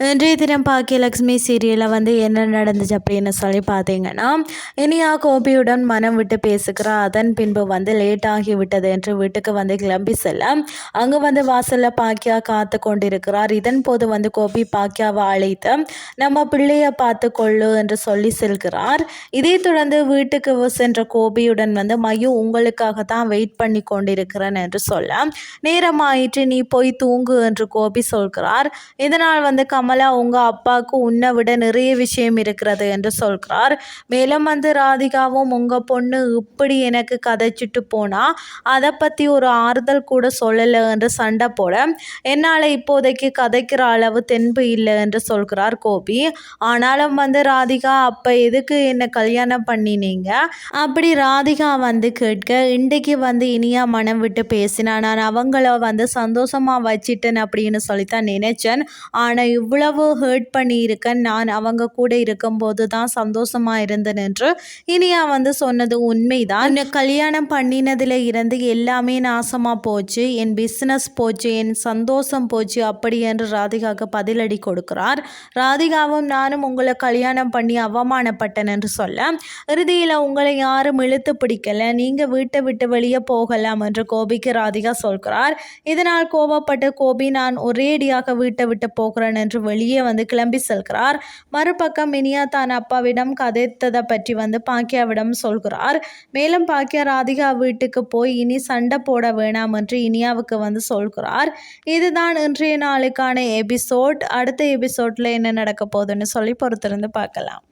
இன்றைய தினம் பாக்கியலக்ஷ்மி சீரியலில் வந்து என்ன நடந்துச்சு அப்படின்னு சொல்லி பார்த்தீங்கன்னா இனியா கோபியுடன் மனம் விட்டு பேசுகிறா அதன் பின்பு வந்து லேட் ஆகி விட்டது என்று வீட்டுக்கு வந்து கிளம்பி செல்ல அங்கே வந்து வாசலில் பாக்கியா காத்து கொண்டிருக்கிறார். இதன் போது வந்து கோபி பாக்கியாவை அழைத்து நம்ம பிள்ளையை பார்த்து கொள்ளு என்று சொல்லி செல்கிறார். இதை தொடர்ந்து வீட்டுக்கு சென்ற கோபியுடன் வந்து மையு உங்களுக்காக தான் வெயிட் பண்ணி கொண்டிருக்கிறேன் என்று சொல்ல நேரமாயிற்று நீ போய் தூங்கு என்று கோபி சொல்கிறார். இதனால் வந்து கம் கமலா உங்கள் அப்பாவுக்கு உன்னை விட நிறைய விஷயம் இருக்கிறது என்று சொல்கிறார். மேலும் வந்து ராதிகாவும் உங்கள் பொண்ணு இப்படி எனக்கு கதைச்சிட்டு போனால் அதை பற்றி ஒரு ஆறுதல் கூட சொல்லலை என்று சண்டை போட என்னால் இப்போதைக்கு கதைக்கிற அளவு தென்பு இல்லை என்று சொல்கிறார் கோபி. ஆனாலும் வந்து ராதிகா அப்போ எதுக்கு என்னை கல்யாணம் பண்ணினீங்க? அப்படி ராதிகா வந்து கேட்க இன்றைக்கு வந்து இனியா மனம் விட்டு பேசினா நான் அவங்கள வந்து சந்தோஷமாக வச்சிட்டேன் அப்படின்னு சொல்லித்தான் நினைச்சேன். ஆனால் இவ்வளோ எவ்வளவு ஹேர்ட் பண்ணியிருக்கேன் நான் அவங்க கூட இருக்கும்போது தான் சந்தோஷமாக இருந்தேன் என்று இனியா வந்து சொன்னது உண்மைதான். உன்னை கல்யாணம் பண்ணினதில் இருந்து எல்லாமே நாசமாக போச்சு என் பிஸ்னஸ் போச்சு என் சந்தோஷம் போச்சு அப்படி என்று ராதிகாவுக்கு பதிலடி கொடுக்கிறார். ராதிகாவும் நானும் உங்களை கல்யாணம் பண்ணி அவமானப்பட்டேன் என்று சொல்ல இறுதியில் உங்களை யாரும் இழுத்து பிடிக்கல நீங்கள் வீட்டை விட்டு வெளியே போகலாம் என்று கோபிக்கு ராதிகா சொல்கிறார். இதனால் கோபப்பட்டு கோபி நான் ஒரேடியாக வீட்டை விட்டு போகிறேன் என்று வெளியே வந்து கிளம்பி செல்கிறார். மறுபக்கம் இனியா தான் அப்பாவிடம் கதைத்ததை பற்றி வந்து பாக்கியாவிடம் சொல்கிறார். மேலும் பாக்கியா ராதிகா வீட்டுக்கு போய் இனி சண்டை போட வேணாம் என்று இனியாவுக்கு வந்து சொல்கிறார். இதுதான் இன்றைய நாளுக்கான எபிசோட். அடுத்த எபிசோட்ல என்ன நடக்க போகுதுன்னு சொல்லி பொறுத்திருந்து பார்க்கலாம்.